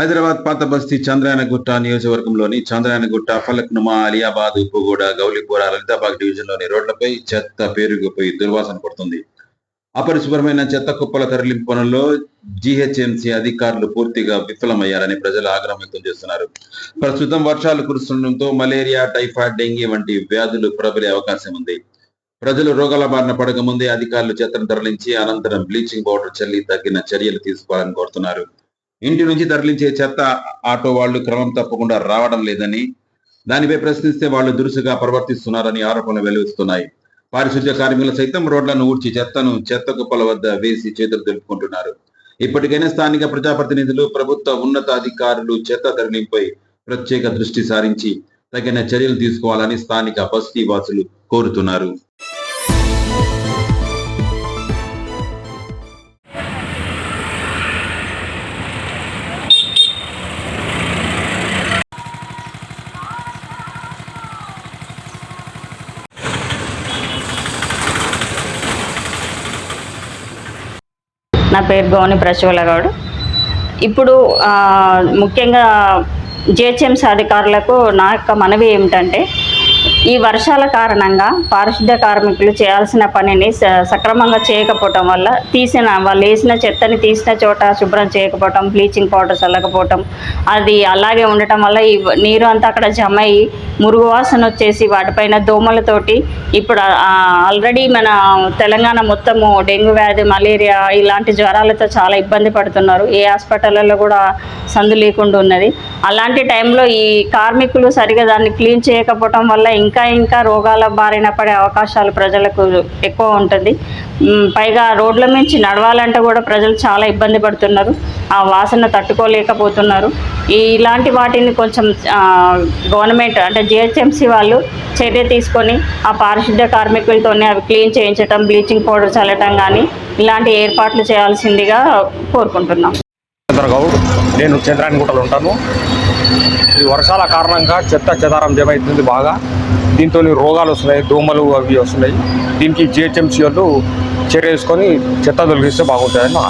హైదరాబాద్ పాత బస్తీ చంద్రాయనగుట్ట నియోజకవర్గంలోని చంద్రాయనగుట్ట ఫలక్నుమా అలియాబాద్ ఉప్పుగూడ గౌలిపుర లలితాబాగ్ డివిజన్లోని రోడ్లపై చెత్త పేరుకుపోయి దుర్వాసన పడుతుంది. అపరిశుభ్రమైన చెత్త కుప్పల తరలింపు పనుల్లో జీహెచ్ఎంసీ అధికారులు పూర్తిగా విఫలమయ్యారని ప్రజలు ఆగ్రహం వ్యక్తం చేస్తున్నారు. ప్రస్తుతం వర్షాలు కురుస్తుండటంతో మలేరియా టైఫాయిడ్ డెంగీ వంటి వ్యాధులు ప్రబలే అవకాశం ఉంది. ప్రజలు రోగాల బారిన పడక ముందే అధికారులు చెత్తను తరలించి అనంతరం బ్లీచింగ్ పౌడర్ చల్లి తగిన చర్యలు తీసుకోవాలని కోరుతున్నారు. ఇంటి నుంచి తరలించే చెత్త ఆటో వాళ్ళు క్రమం తప్పకుండా రావడం లేదని దానిపై ప్రశ్నిస్తే వాళ్ళు దురుసుగా ప్రవర్తిస్తున్నారని ఆరోపణలు వెలువస్తున్నాయి పారిశుద్ధ్య కార్మికులు సైతం రోడ్లను ఊడ్చి చెత్తను చెత్త కుప్పల వద్ద వేసి చేతులు తెలుపుకుంటున్నారు. ఇప్పటికైనా స్థానిక ప్రజాప్రతినిధులు ప్రభుత్వ ఉన్నత అధికారులు చెత్త తరలింపై ప్రత్యేక దృష్టి సారించి తగిన చర్యలు తీసుకోవాలని స్థానిక బస్తీ వాసులు కోరుతున్నారు. నా పేరు గౌని ప్రచోల గౌడ్ ఇప్పుడు ముఖ్యంగా జిహెచ్ఎంసీ అధికారులకు నా యొక్క మనవి ఏమిటంటే ఈ వర్షాల కారణంగా పారిశుద్ధ్య కార్మికులు చేయాల్సిన పనిని స- సక్రమంగా చేయకపోవటం వల్ల తీసిన వాళ్ళు వేసిన చెత్తని తీసిన చోట శుభ్రం చేయకపోవటం బ్లీచింగ్ పౌడర్ చల్లకపోవటం అది అలాగే ఉండటం వల్ల ఈ నీరు అంతా అక్కడ జమ అయ్యి మురుగు వాసన వచ్చేసి వాటిపైన దోమలతోటి ఇప్పుడు ఆల్రెడీ మన తెలంగాణ మొత్తము డెంగ్యూ వ్యాధి మలేరియా ఇలాంటి జ్వరాలతో చాలా ఇబ్బంది పడుతున్నారు. ఏ హాస్పిటల్లో కూడా సందు లేకుండా ఉన్నది. అలాంటి టైంలో ఈ కార్మికులు సరిగా దాన్ని క్లీన్ చేయకపోవటం వల్ల ఇంకా ఇంకా రోగాల బారిన పడే అవకాశాలు ప్రజలకు ఎక్కువ ఉంటుంది. పైగా రోడ్ల మించి నడవాలంటే కూడా ప్రజలు చాలా ఇబ్బంది పడుతున్నారు. ఆ వాసన తట్టుకోలేకపోతున్నారు. ఈ ఇలాంటి వాటిని కొంచెం గవర్నమెంట్ అంటే జిహెచ్ఎంసీ వాళ్ళు చర్య తీసుకొని ఆ పారిశుద్ధ్య కార్మికులతోనే అవి క్లీన్ చేయించటం బ్లీచింగ్ పౌడర్ చల్లటం కానీ ఇలాంటి ఏర్పాట్లు చేయాల్సిందిగా కోరుకుంటున్నాం. చంద్ర గౌడ్ నేను చంద్రాయనగుట్టలో ఉంటాను. ఈ వర్షాల కారణంగా చెత్త చెదారం జమైతుంది బాగా? దీంతో రోగాలు వస్తున్నాయి దోమలు అవి వస్తున్నాయి. దీనికి జిహెచ్ఎంసీ వాళ్ళు చర్య చెత్త తొలగిస్తే బాగుంటుందని నా